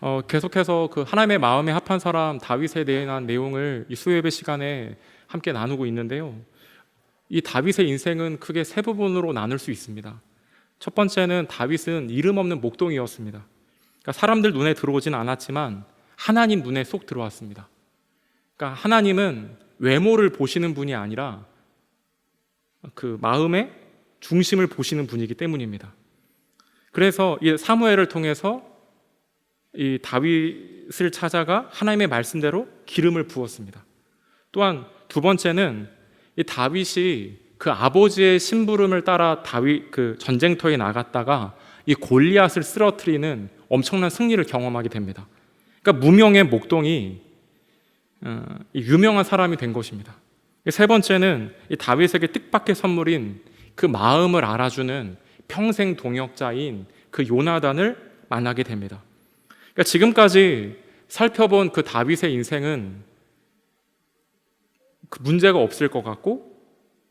어, 계속해서 그 하나님의 마음에 합한 사람 다윗에 대한 내용을 이 수요예배 시간에 함께 나누고 있는데요. 이 다윗의 인생은 크게 세 부분으로 나눌 수 있습니다. 첫 번째는 다윗은 이름 없는 목동이었습니다. 그러니까 사람들 눈에 들어오진 않았지만 하나님 눈에 쏙 들어왔습니다. 그러니까 하나님은 외모를 보시는 분이 아니라 그 마음의 중심을 보시는 분이기 때문입니다. 그래서 이 사무엘을 통해서 이 다윗을 찾아가 하나님의 말씀대로 기름을 부었습니다. 또한 두 번째는 이 다윗이 그 아버지의 심부름을 따라 다윗 그 전쟁터에 나갔다가 이 골리앗을 쓰러뜨리는 엄청난 승리를 경험하게 됩니다. 그러니까 무명의 목동이 어, 이 유명한 사람이 된 것입니다. 세 번째는 이 다윗에게 뜻밖의 선물인 그 마음을 알아주는 평생 동역자인 그 요나단을 만나게 됩니다. 그러니까 지금까지 살펴본 그 다윗의 인생은 그 문제가 없을 것 같고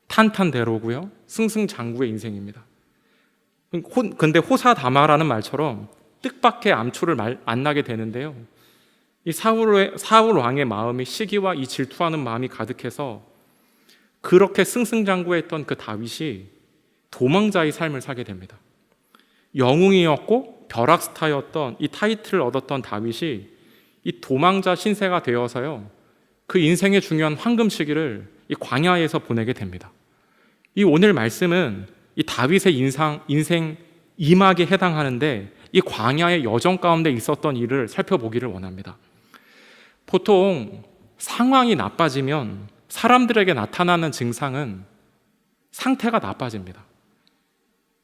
탄탄대로고요. 승승장구의 인생입니다. 호- 근데 호사다마라는 말처럼 뜻밖의 암초를 말- 만나게 되는데요. 이 사울의 사울 왕의 마음이 시기와 이 질투하는 마음이 가득해서 그렇게 승승장구했던 그 다윗이 도망자의 삶을 사게 됩니다. 영웅이었고 벼락스타였던 이 타이틀을 얻었던 다윗이 이 도망자 신세가 되어서요. 그 인생의 중요한 황금 시기를 이 광야에서 보내게 됩니다. 이 오늘 말씀은 이 다윗의 인상, 인생 이막에 해당하는데 이 광야의 여정 가운데 있었던 일을 살펴보기를 원합니다. 보통 상황이 나빠지면 사람들에게 나타나는 증상은 상태가 나빠집니다.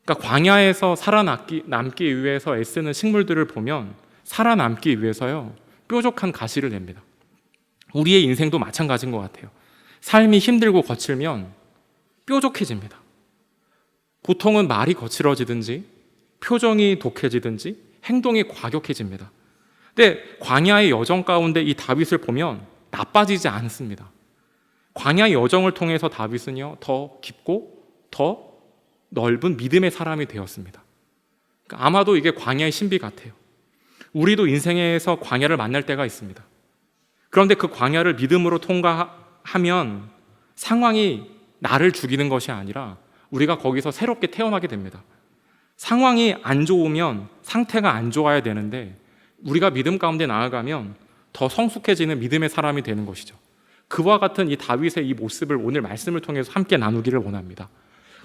그러니까 광야에서 살아남기 남기 위해서 애쓰는 식물들을 보면 살아남기 위해서요 뾰족한 가시를 냅니다. 우리의 인생도 마찬가지인 것 같아요. 삶이 힘들고 거칠면 뾰족해집니다. 보통은 말이 거칠어지든지 표정이 독해지든지 행동이 과격해집니다. 근데 광야의 여정 가운데 이 다윗을 보면 나빠지지 않습니다. 광야의 여정을 통해서 다윗은요 더 깊고 더 넓은 믿음의 사람이 되었습니다. 그러니까 아마도 이게 광야의 신비 같아요. 우리도 인생에서 광야를 만날 때가 있습니다. 그런데 그 광야를 믿음으로 통과하면 상황이 나를 죽이는 것이 아니라 우리가 거기서 새롭게 태어나게 됩니다. 상황이 안 좋으면 상태가 안 좋아야 되는데 우리가 믿음 가운데 나아가면 더 성숙해지는 믿음의 사람이 되는 것이죠. 그와 같은 이 다윗의 이 모습을 오늘 말씀을 통해서 함께 나누기를 원합니다.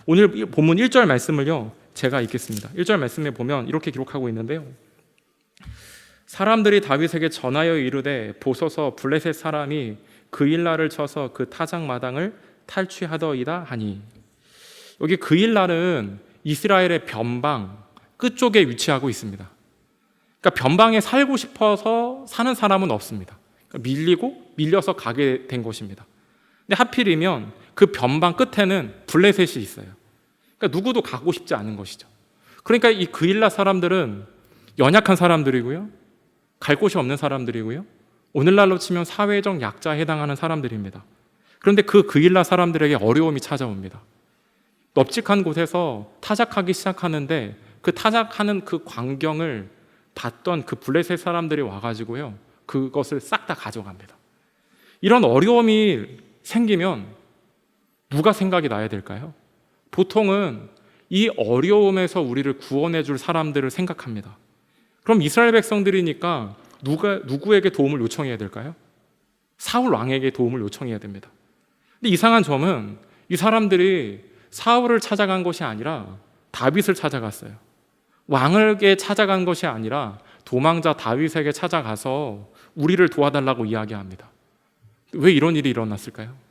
오늘 이 본문 1절 말씀을요. 제가 읽겠습니다. 1절 말씀에 보면 이렇게 기록하고 있는데요. 사람들이 다윗에게 전하여 이르되 보소서 블레셋 사람이 그 일날을 쳐서 그 타작 마당을 탈취하더이다 하니 여기 그 일날은 이스라엘의 변방 끝쪽에 위치하고 있습니다. 그러니까 변방에 살고 싶어서 사는 사람은 없습니다. 그러니까 밀리고 밀려서 가게 된 것입니다. 근데 하필이면 그 변방 끝에는 블레셋이 있어요. 그러니까 누구도 가고 싶지 않은 것이죠. 그러니까 이 그일라 사람들은 연약한 사람들이고요. 갈 곳이 없는 사람들이고요. 오늘날로 치면 사회적 약자에 해당하는 사람들입니다. 그런데 그 그일라 사람들에게 어려움이 찾아옵니다. 넙직한 곳에서 타작하기 시작하는데 그 타작하는 그 광경을 봤던 그 블레셋 사람들이 와가지고요. 그것을 싹 다 가져갑니다. 이런 어려움이 생기면 누가 생각이 나야 될까요? 보통은 이 어려움에서 우리를 구원해 줄 사람들을 생각합니다. 그럼 이스라엘 백성들이니까 누가 누구에게 도움을 요청해야 될까요? 사울 왕에게 도움을 요청해야 됩니다. 근데 이상한 점은 이 사람들이 사울을 찾아간 것이 아니라 다윗을 찾아갔어요. 왕에게 찾아간 것이 아니라 도망자 다윗에게 찾아가서 우리를 도와달라고 이야기합니다. 왜 이런 일이 일어났을까요?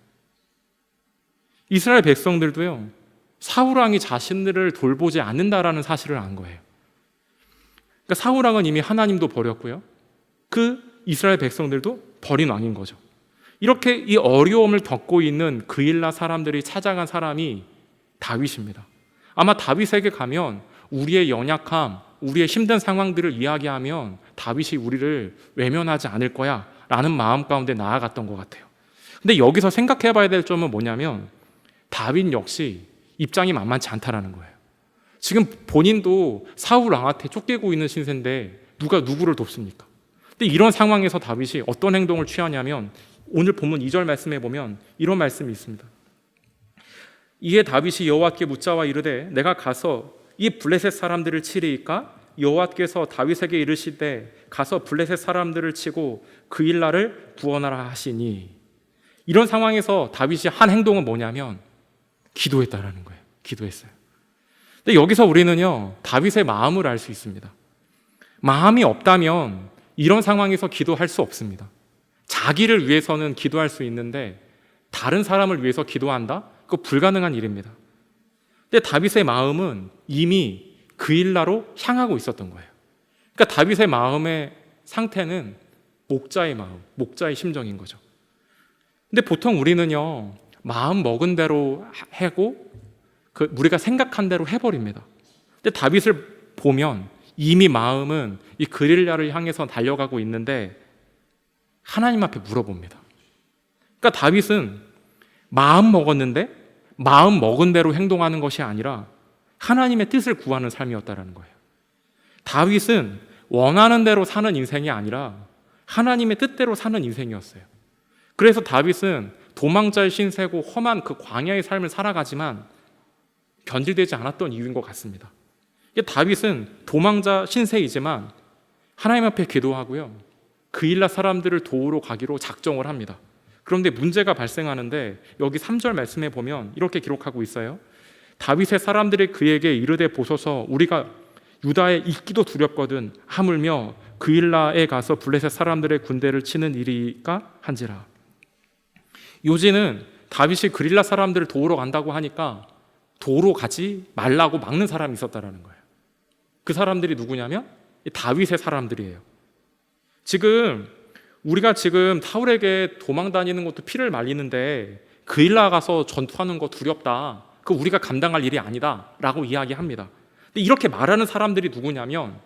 이스라엘 백성들도요, 사울 왕이 자신들을 돌보지 않는다라는 사실을 안 거예요. 그러니까 사울 왕은 이미 하나님도 버렸고요. 그 이스라엘 백성들도 버린 왕인 거죠. 이렇게 이 어려움을 겪고 있는 그일라 사람들이 찾아간 사람이 다윗입니다. 아마 다윗에게 가면 우리의 연약함, 우리의 힘든 상황들을 이야기하면 다윗이 우리를 외면하지 않을 거야 라는 마음 가운데 나아갔던 것 같아요. 근데 여기서 생각해 봐야 될 점은 뭐냐면 다윗 역시 입장이 만만치 않다라는 거예요. 지금 본인도 사울 왕한테 쫓기고 있는 신세인데 누가 누구를 돕습니까? 근데 이런 상황에서 다윗이 어떤 행동을 취하냐면 오늘 본문 2절 말씀에 보면 이런 말씀이 있습니다. 이에 다윗이 여호와께 묻자와 이르되 내가 가서 이 블레셋 사람들을 치리이까 여호와께서 다윗에게 이르시되 가서 블레셋 사람들을 치고 그 일날을 구원하라 하시니 이런 상황에서 다윗이 한 행동은 뭐냐면 기도했다라는 거예요. 기도했어요. 근데 여기서 우리는요 다윗의 마음을 알 수 있습니다. 마음이 없다면 이런 상황에서 기도할 수 없습니다. 자기를 위해서는 기도할 수 있는데 다른 사람을 위해서 기도한다? 그거 불가능한 일입니다. 근데 다윗의 마음은 이미 그 일나로 향하고 있었던 거예요. 그러니까 다윗의 마음의 상태는 목자의 마음, 목자의 심정인 거죠. 근데 보통 우리는요, 마음 먹은 대로 하고, 그 우리가 생각한 대로 해버립니다. 근데 다윗을 보면 이미 마음은 이 그릴라를 향해서 달려가고 있는데 하나님 앞에 물어봅니다. 그러니까 다윗은 마음 먹었는데 마음 먹은 대로 행동하는 것이 아니라 하나님의 뜻을 구하는 삶이었다라는 거예요. 다윗은 원하는 대로 사는 인생이 아니라 하나님의 뜻대로 사는 인생이었어요. 그래서 다윗은 도망자의 신세고 험한 그 광야의 삶을 살아가지만 변질되지 않았던 이유인 것 같습니다. 다윗은 도망자 신세이지만 하나님 앞에 기도하고요. 그 일라 사람들을 도우러 가기로 작정을 합니다. 그런데 문제가 발생하는데 여기 3절 말씀에 보면 이렇게 기록하고 있어요. 다윗의 사람들이 그에게 이르되 보소서 우리가 유다에 있기도 두렵거든 하물며 그 일라에 가서 블레셋 사람들의 군대를 치는 일이까 한지라. 요지는 다윗이 그릴라 사람들을 도우러 간다고 하니까 도로 가지 말라고 막는 사람이 있었다라는 거예요. 그 사람들이 누구냐면 다윗의 사람들이에요. 지금 우리가 지금 사울에게 도망 다니는 것도 피를 말리는데 그일 나가서 전투하는 거 두렵다. 그 우리가 감당할 일이 아니다라고 이야기합니다. 근데 이렇게 말하는 사람들이 누구냐면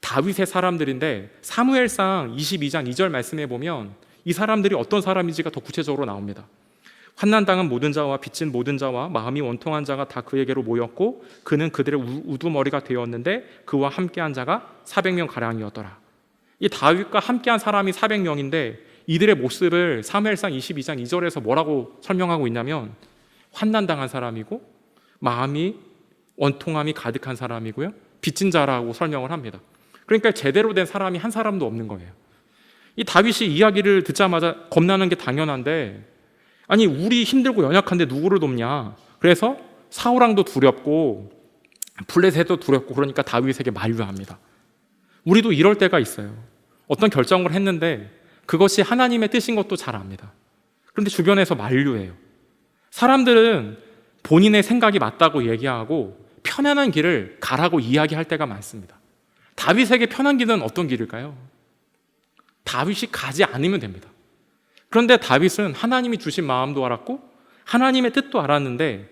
다윗의 사람들인데 사무엘상 22장 2절 말씀에 보면 이 사람들이 어떤 사람인지가 더 구체적으로 나옵니다. 환난 당한 모든 자와 빚진 모든 자와 마음이 원통한 자가 다 그에게로 모였고 그는 그들의 우두머리가 되었는데 그와 함께한 자가 400명 가량이었더라. 이 다윗과 함께한 사람이 400명인데 이들의 모습을 사무엘상 22장 2절에서 뭐라고 설명하고 있냐면 환난 당한 사람이고 마음이 원통함이 가득한 사람이고요. 빚진 자라고 설명을 합니다. 그러니까 제대로 된 사람이 한 사람도 없는 거예요. 이 다윗이 이야기를 듣자마자 겁나는 게 당연한데 아니 우리 힘들고 연약한데 누구를 돕냐? 그래서 사울왕도 두렵고 블레셋도 두렵고 그러니까 다윗에게 만류합니다. 우리도 이럴 때가 있어요. 어떤 결정을 했는데 그것이 하나님의 뜻인 것도 잘 압니다. 그런데 주변에서 만류해요. 사람들은 본인의 생각이 맞다고 얘기하고 편안한 길을 가라고 이야기할 때가 많습니다. 다윗에게 편한 길은 어떤 길일까요? 다윗이 가지 않으면 됩니다. 그런데 다윗은 하나님이 주신 마음도 알았고 하나님의 뜻도 알았는데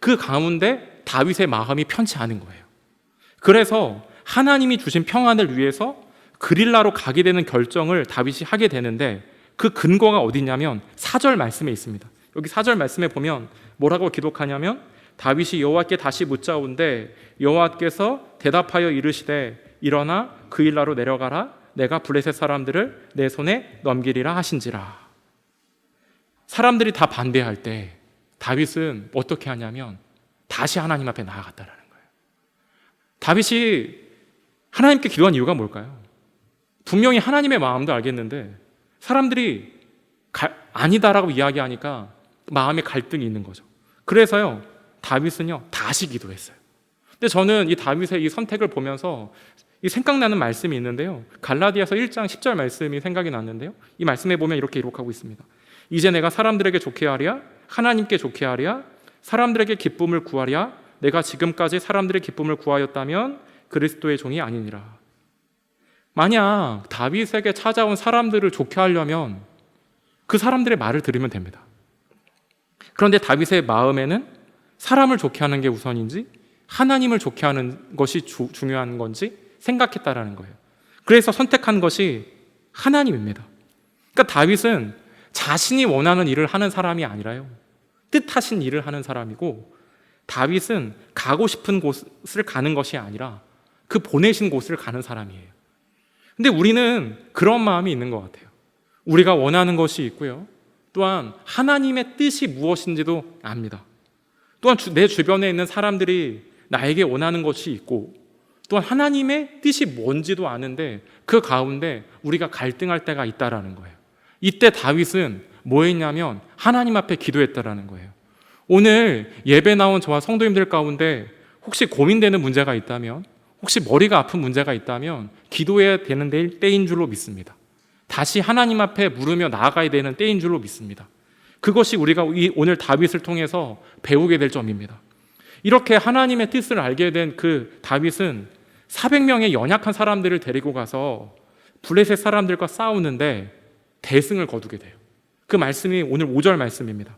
그 가운데 다윗의 마음이 편치 않은 거예요. 그래서 하나님이 주신 평안을 위해서 그릴라로 가게 되는 결정을 다윗이 하게 되는데 그 근거가 어디냐면 사절 말씀에 있습니다. 여기 사절 말씀에 보면 뭐라고 기록하냐면 다윗이 여호와께 다시 묻자온데 여호와께서 대답하여 이르시되 일어나 그 일라로 내려가라 내가 블레셋 사람들을 내 손에 넘기리라 하신지라. 사람들이 다 반대할 때 다윗은 어떻게 하냐면 다시 하나님 앞에 나아갔다라는 거예요. 다윗이 하나님께 기도한 이유가 뭘까요? 분명히 하나님의 마음도 알겠는데 사람들이 가, 아니다라고 이야기하니까 마음에 갈등이 있는 거죠. 그래서요, 다윗은요, 다시 기도했어요. 근데 저는 이 다윗의 이 선택을 보면서 이 생각나는 말씀이 있는데요. 갈라디아서 1장 10절 말씀이 생각이 났는데요. 이 말씀에 보면 이렇게 기록하고 있습니다. 이제 내가 사람들에게 좋게 하랴 하나님께 좋게 하랴 사람들에게 기쁨을 구하랴 내가 지금까지 사람들의 기쁨을 구하였다면 그리스도의 종이 아니니라. 만약 다윗에게 찾아온 사람들을 좋게 하려면 그 사람들의 말을 들으면 됩니다. 그런데 다윗의 마음에는 사람을 좋게 하는 게 우선인지 하나님을 좋게 하는 것이 주, 중요한 건지 생각했다라는 거예요. 그래서 선택한 것이 하나님입니다. 그러니까 다윗은 자신이 원하는 일을 하는 사람이 아니라요. 뜻하신 일을 하는 사람이고 다윗은 가고 싶은 곳을 가는 것이 아니라 그 보내신 곳을 가는 사람이에요. 근데 우리는 그런 마음이 있는 것 같아요. 우리가 원하는 것이 있고요. 또한 하나님의 뜻이 무엇인지도 압니다. 또한 주- 내 주변에 있는 사람들이 나에게 원하는 것이 있고 또한 하나님의 뜻이 뭔지도 아는데 그 가운데 우리가 갈등할 때가 있다라는 거예요. 이때 다윗은 뭐 했냐면 하나님 앞에 기도했다라는 거예요. 오늘 예배 나온 저와 성도님들 가운데 혹시 고민되는 문제가 있다면 혹시 머리가 아픈 문제가 있다면 기도해야 되는 때- 때인 줄로 믿습니다. 다시 하나님 앞에 물으며 나아가야 되는 때인 줄로 믿습니다. 그것이 우리가 이 오늘 다윗을 통해서 배우게 될 점입니다. 이렇게 하나님의 뜻을 알게 된 그 다윗은 400명의 연약한 사람들을 데리고 가서 블레셋 사람들과 싸우는데 대승을 거두게 돼요. 그 말씀이 오늘 5절 말씀입니다.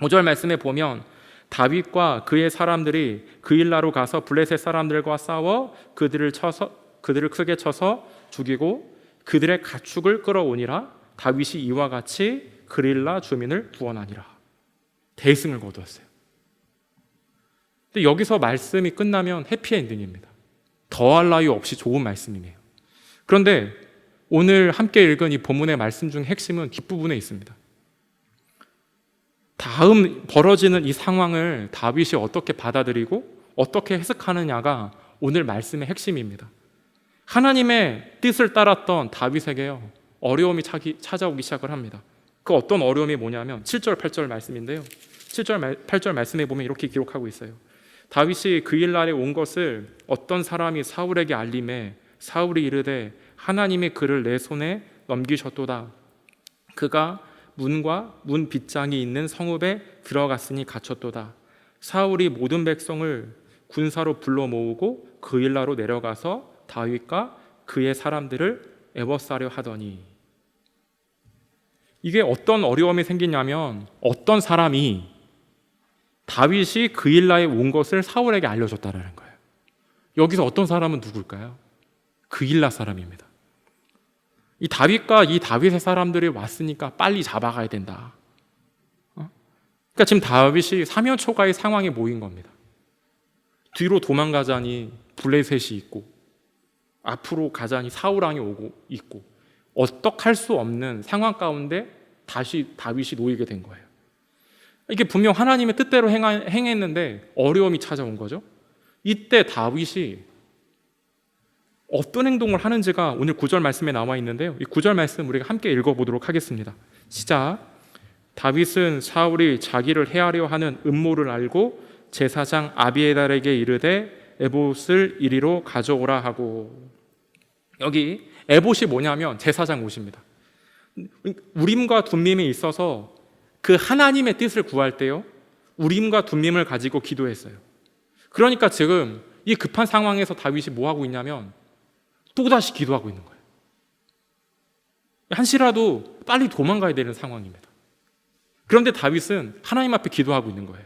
5절 말씀에 보면 다윗과 그의 사람들이 그일라로 가서 블레셋 사람들과 싸워 그들을 쳐서 그들을 크게 쳐서 죽이고 그들의 가축을 끌어오니라 다윗이 이와 같이 그릴라 주민을 구원하니라 대승을 거두었어요. 근데 여기서 말씀이 끝나면 해피엔딩입니다. 더할 나위 없이 좋은 말씀이네요. 그런데 오늘 함께 읽은 이 본문의 말씀 중 핵심은 뒷부분에 있습니다. 다음 벌어지는 이 상황을 다윗이 어떻게 받아들이고 어떻게 해석하느냐가 오늘 말씀의 핵심입니다. 하나님의 뜻을 따랐던 다윗에게요 어려움이 찾아오기 시작을 합니다. 그 어떤 어려움이 뭐냐면 7절 8절 말씀인데요. 7절 8절 말씀에 보면 이렇게 기록하고 있어요. 다윗이 그 일 날에 온 것을 어떤 사람이 사울에게 알림해 사울이 이르되 하나님이 그를 내 손에 넘기셨도다. 그가 문과 문 빗장이 있는 성읍에 들어갔으니 갇혔도다. 사울이 모든 백성을 군사로 불러 모으고 그 일라로 내려가서 다윗과 그의 사람들을 애워싸려 하더니 이게 어떤 어려움이 생기냐면 어떤 사람이 다윗이 그 일라에 온 것을 사울에게 알려줬다라는 거예요. 여기서 어떤 사람은 누굴까요? 그 일라 사람입니다. 이 다윗과 이 다윗의 사람들이 왔으니까 빨리 잡아가야 된다. 어? 그러니까 지금 다윗이 사면 초가의 상황에 모인 겁니다. 뒤로 도망가자니 블레셋이 있고 앞으로 가자니 사울 왕이 오고 있고 어떡할 수 없는 상황 가운데 다시 다윗이 놓이게 된 거예요. 이게 분명 하나님의 뜻대로 행했는데 어려움이 찾아온 거죠. 이때 다윗이 어떤 행동을 하는지가 오늘 구절 말씀에 나와 있는데요. 이 구절 말씀 우리가 함께 읽어보도록 하겠습니다. 시작. 다윗은 사울이 자기를 해하려 하는 음모를 알고 제사장 아비에달에게 이르되 에봇을 이리로 가져오라 하고 여기 에봇이 뭐냐면 제사장 옷입니다. 우림과 둠밈에 있어서 그 하나님의 뜻을 구할 때요. 우림과 둠밈을 가지고 기도했어요. 그러니까 지금 이 급한 상황에서 다윗이 뭐 하고 있냐면 또다시 기도하고 있는 거예요. 한시라도 빨리 도망가야 되는 상황입니다. 그런데 다윗은 하나님 앞에 기도하고 있는 거예요.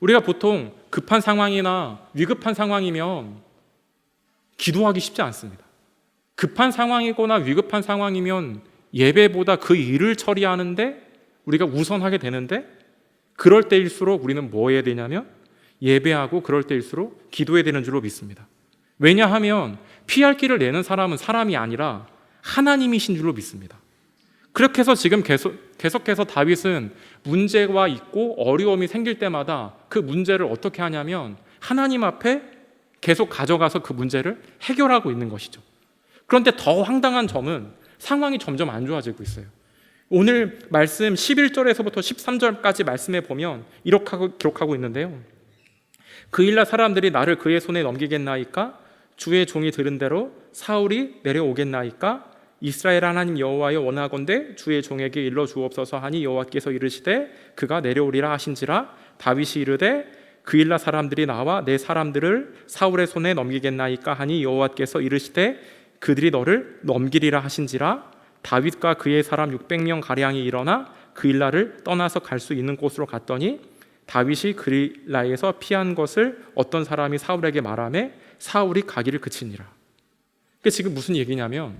우리가 보통 급한 상황이나 위급한 상황이면 기도하기 쉽지 않습니다. 급한 상황이거나 위급한 상황이면 예배보다 그 일을 처리하는데 우리가 우선하게 되는데 그럴 때일수록 우리는 뭐 해야 되냐면 예배하고 그럴 때일수록 기도해야 되는 줄로 믿습니다. 왜냐하면 피할 길을 내는 사람은 사람이 아니라 하나님이신 줄로 믿습니다. 그렇게 해서 지금 계속, 계속해서 다윗은 문제가 있고 어려움이 생길 때마다 그 문제를 어떻게 하냐면 하나님 앞에 계속 가져가서 그 문제를 해결하고 있는 것이죠. 그런데 더 황당한 점은 상황이 점점 안 좋아지고 있어요. 오늘 말씀 11절에서부터 13절까지 말씀해 보면 이렇게 하고, 기록하고 있는데요. 그 일날 사람들이 나를 그의 손에 넘기겠나이까? 주의 종이 들은 대로 사울이 내려오겠나이까? 이스라엘 하나님 여호와여 원하건대 주의 종에게 일러 주옵소서 하니 여호와께서 이르시되 그가 내려오리라 하신지라 다윗이 이르되 그 일날 사람들이 나와 내 사람들을 사울의 손에 넘기겠나이까 하니 여호와께서 이르시되 그들이 너를 넘기리라 하신지라 다윗과 그의 사람 600명 가량이 일어나 그 일날을 떠나서 갈 수 있는 곳으로 갔더니 다윗이 그릴라에서 피한 것을 어떤 사람이 사울에게 말하매 사울이 가기를 그치니라. 그게 지금 무슨 얘기냐면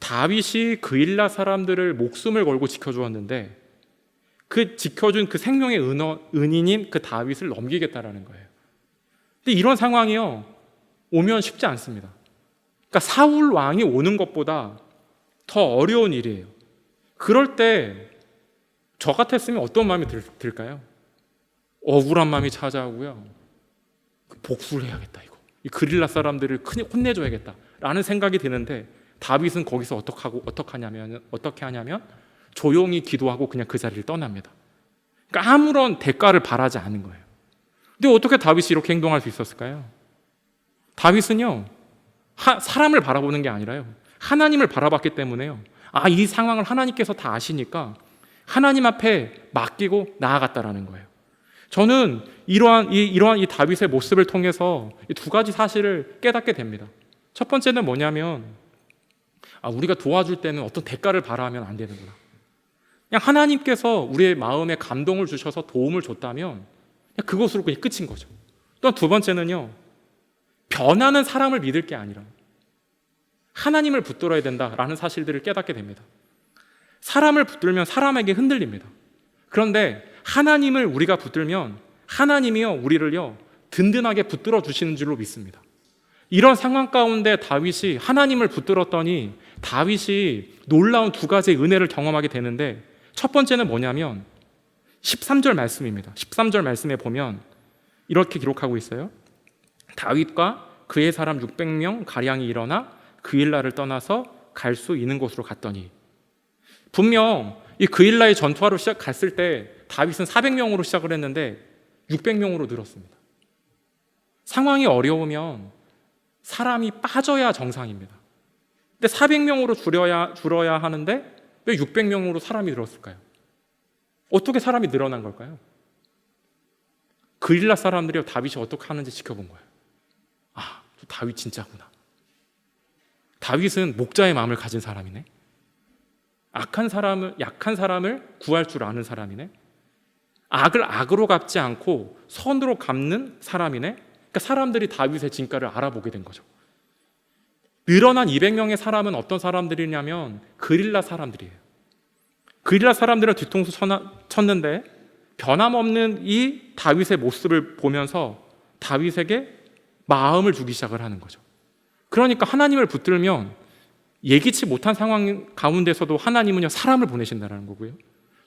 다윗이 그일라 사람들을 목숨을 걸고 지켜주었는데 그 지켜준 그 생명의 은어, 은인인 그 다윗을 넘기겠다라는 거예요. 근데 이런 상황이요 오면 쉽지 않습니다. 그러니까 사울 왕이 오는 것보다 더 어려운 일이에요. 그럴 때 저 같았으면 어떤 마음이 들, 들까요? 억울한 마음이 찾아오고요. 복수를 해야겠다 이거. 이 그릴라 사람들을 큰 혼내줘야겠다 라는 생각이 드는데 다윗은 거기서 어떻게 하고 어떻게 하냐면 어떻게 하냐면 조용히 기도하고 그냥 그 자리를 떠납니다. 그러니까 아무런 대가를 바라지 않은 거예요. 근데 어떻게 다윗이 이렇게 행동할 수 있었을까요? 다윗은요 하, 사람을 바라보는 게 아니라요 하나님을 바라봤기 때문에요. 아 이 상황을 하나님께서 다 아시니까 하나님 앞에 맡기고 나아갔다라는 거예요. 저는 이러한 이 이러한 이 다윗의 모습을 통해서 이두 가지 사실을 깨닫게 됩니다. 첫 번째는 뭐냐면 아 우리가 도와줄 때는 어떤 대가를 바라면 안 되는구나. 그냥 하나님께서 우리의 마음에 감동을 주셔서 도움을 줬다면 그것으로 그냥 끝인 거죠. 또 두 번째는요. 변하는 사람을 믿을 게 아니라 하나님을 붙들어야 된다라는 사실들을 깨닫게 됩니다. 사람을 붙들면 사람에게 흔들립니다. 그런데 하나님을 우리가 붙들면 하나님이요 우리를요 든든하게 붙들어 주시는 줄로 믿습니다. 이런 상황 가운데 다윗이 하나님을 붙들었더니 다윗이 놀라운 두 가지의 은혜를 경험하게 되는데 첫 번째는 뭐냐면 13절 말씀입니다. 13절 말씀에 보면 이렇게 기록하고 있어요. 다윗과 그의 사람 600명 가량이 일어나 그일라를 떠나서 갈 수 있는 곳으로 갔더니 분명 이 그일라의 전투하러 시작 갔을 때 다윗은 400명으로 시작을 했는데 600명으로 늘었습니다. 상황이 어려우면 사람이 빠져야 정상입니다. 근데 400명으로 줄여야 줄어야 하는데 왜 600명으로 사람이 늘었을까요? 어떻게 사람이 늘어난 걸까요? 그일라 사람들이 다윗이 어떻게 하는지 지켜본 거예요. 아, 다윗 진짜구나. 다윗은 목자의 마음을 가진 사람이네. 악한 사람을 약한 사람을 구할 줄 아는 사람이네. 악을 악으로 갚지 않고 선으로 갚는 사람이네. 그러니까 사람들이 다윗의 진가를 알아보게 된 거죠. 늘어난 200명의 사람은 어떤 사람들이냐면 그릴라 사람들이에요. 그릴라 사람들은 뒤통수 쳤는데 변함없는 이 다윗의 모습을 보면서 다윗에게 마음을 주기 시작을 하는 거죠. 그러니까 하나님을 붙들면 예기치 못한 상황 가운데서도 하나님은요 사람을 보내신다는 거고요.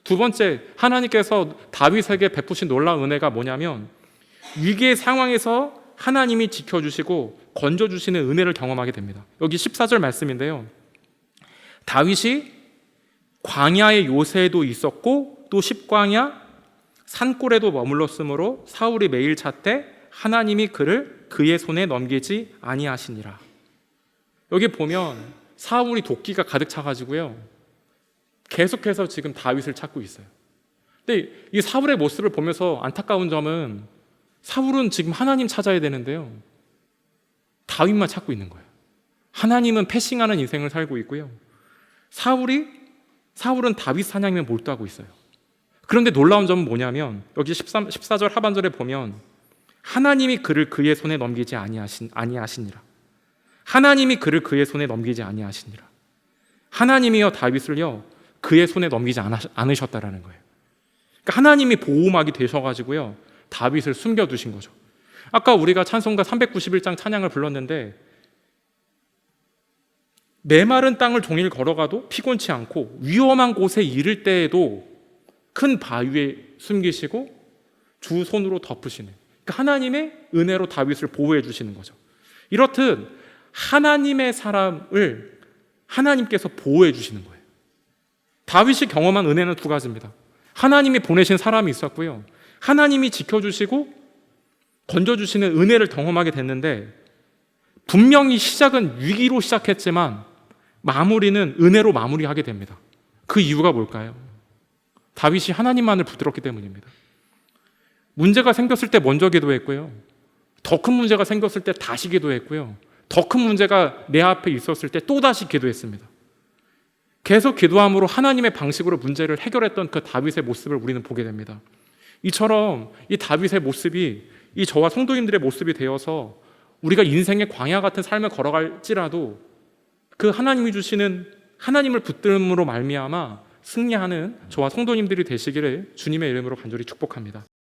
두 번째 하나님께서 다윗에게 베푸신 놀라운 은혜가 뭐냐면 위기의 상황에서 하나님이 지켜주시고 건져주시는 은혜를 경험하게 됩니다. 여기 14절 말씀인데요. 다윗이 광야의 요새도 있었고 또 십광야 산골에도 머물렀으므로 사울이 매일 찾되 하나님이 그를 그의 손에 넘기지 아니하시니라. 여기 보면 사울이 도끼가 가득 차가지고요. 계속해서 지금 다윗을 찾고 있어요. 근데 이 사울의 모습을 보면서 안타까운 점은 사울은 지금 하나님 찾아야 되는데요. 다윗만 찾고 있는 거예요. 하나님은 패싱하는 인생을 살고 있고요. 사울이 사울은 다윗 사냥에 몰두하고 있어요. 그런데 놀라운 점은 뭐냐면 여기 13, 14절 하반절에 보면 하나님이 그를 그의 손에 넘기지 아니하신 아니하시니라. 하나님이 그를 그의 손에 넘기지 아니하시니라. 하나님이여 다윗을요 그의 손에 넘기지 않으셨다라는 거예요. 그러니까 하나님이 보호막이 되셔가지고요 다윗을 숨겨두신 거죠. 아까 우리가 찬송가 391장 찬양을 불렀는데 메마른 땅을 종일 걸어가도 피곤치 않고 위험한 곳에 이를 때에도 큰 바위에 숨기시고 주 손으로 덮으시는 그러니까 하나님의 은혜로 다윗을 보호해 주시는 거죠. 이렇듯 하나님의 사람을 하나님께서 보호해 주시는 거예요. 다윗이 경험한 은혜는 두 가지입니다. 하나님이 보내신 사람이 있었고요. 하나님이 지켜주시고 건져주시는 은혜를 경험하게 됐는데 분명히 시작은 위기로 시작했지만 마무리는 은혜로 마무리하게 됩니다. 그 이유가 뭘까요? 다윗이 하나님만을 붙들었기 때문입니다. 문제가 생겼을 때 먼저 기도했고요. 더 큰 문제가 생겼을 때 다시 기도했고요. 더 큰 문제가 내 앞에 있었을 때 또다시 기도했습니다. 계속 기도함으로 하나님의 방식으로 문제를 해결했던 그 다윗의 모습을 우리는 보게 됩니다. 이처럼 이 다윗의 모습이 이 저와 성도님들의 모습이 되어서 우리가 인생의 광야 같은 삶을 걸어갈지라도 그 하나님이 주시는 하나님을 붙들음으로 말미암아 승리하는 저와 성도님들이 되시기를 주님의 이름으로 간절히 축복합니다.